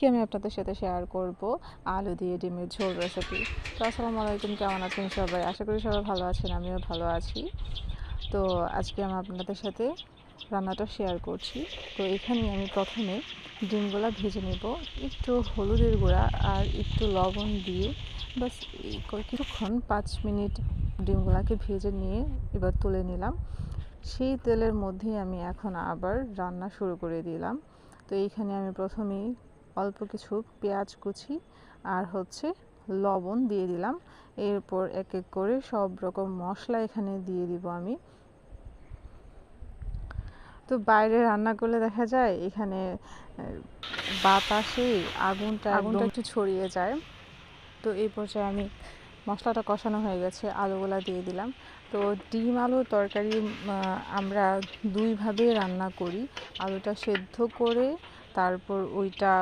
আজকে আমি আপনাদের সাথে শেয়ার করব আলু দিয়ে ডিমের ঝোল রেসিপি তো আসসালামু আলাইকুম, কেমন আছেন সবাই? আশা করি সবাই ভালো আছেন, আমিও ভালো আছি। তো আজকে আমি আপনাদের সাথে রান্নাটা শেয়ার করছি। তো এখানে আমি প্রথমে ডিমগুলো ভেজে নেব। একটু হলুদের গুঁড়া আর একটু লবণ দিয়ে বাস কিছুক্ষণ পাঁচ মিনিট ডিমগুলোকে ভেজে নিয়ে এবার তুলে নিলাম। সেই তেলের মধ্যেই আমি এখন আবার রান্না শুরু করে দিলাম। তো এইখানে আমি প্রথমেই অল্প কিছু পেঁয়াজ কুচি আর হচ্ছে লবণ দিয়ে দিলাম। এরপর এক এক করে সব রকম মশলা এখানে দিয়ে দিব আমি। তো বাইরে রান্না করলে দেখা যায় এখানে বাতাসে আগুনটা আগুনটা একটু ছড়িয়ে যায়। তো এই পর্যায়ে আমি মশলাটা কষানো হয়ে গেছে, আলুগুলা দিয়ে দিলাম। তো ডিম আলু তরকারি আমরা দুইভাবে রান্না করি। আলুটা সেদ্ধ করে তারপর ওইটা